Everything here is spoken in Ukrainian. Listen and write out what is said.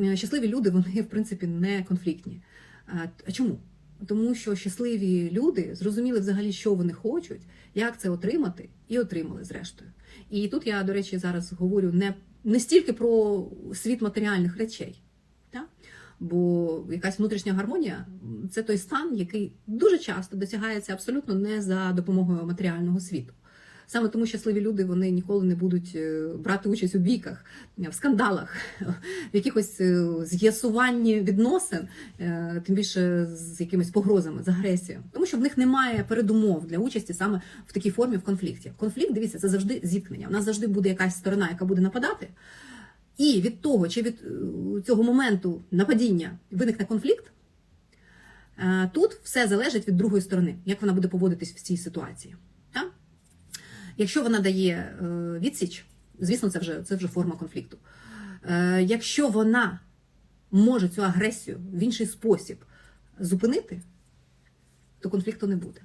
Е, Щасливі люди, вони, в принципі, не конфліктні. А чому? Тому що щасливі люди зрозуміли взагалі, що вони хочуть, як це отримати, і отримали зрештою. І тут я, до речі, зараз говорю не, не стільки про світ матеріальних речей. Так? Бо якась внутрішня гармонія це той стан, який дуже часто досягається абсолютно не за допомогою матеріального світу. Саме тому щасливі люди вони ніколи не будуть е, брати участь у бійках, е, в скандалах, в якихось е, з'ясуванні відносин, тим більше з якимись погрозами, з агресією. Тому що в них немає передумов для участі саме в такій формі в конфлікті. Конфлікт, дивіться, це завжди зіткнення. У нас завжди буде якась сторона, яка буде нападати. І від того, чи від цього моменту нападіння виникне конфлікт, тут все залежить від другої сторони, як вона буде поводитись в цій ситуації. Якщо вона дає е, відсіч, звісно, це вже, це вже форма конфлікту. Е, Якщо вона може цю агресію в інший спосіб зупинити, то конфлікту не буде.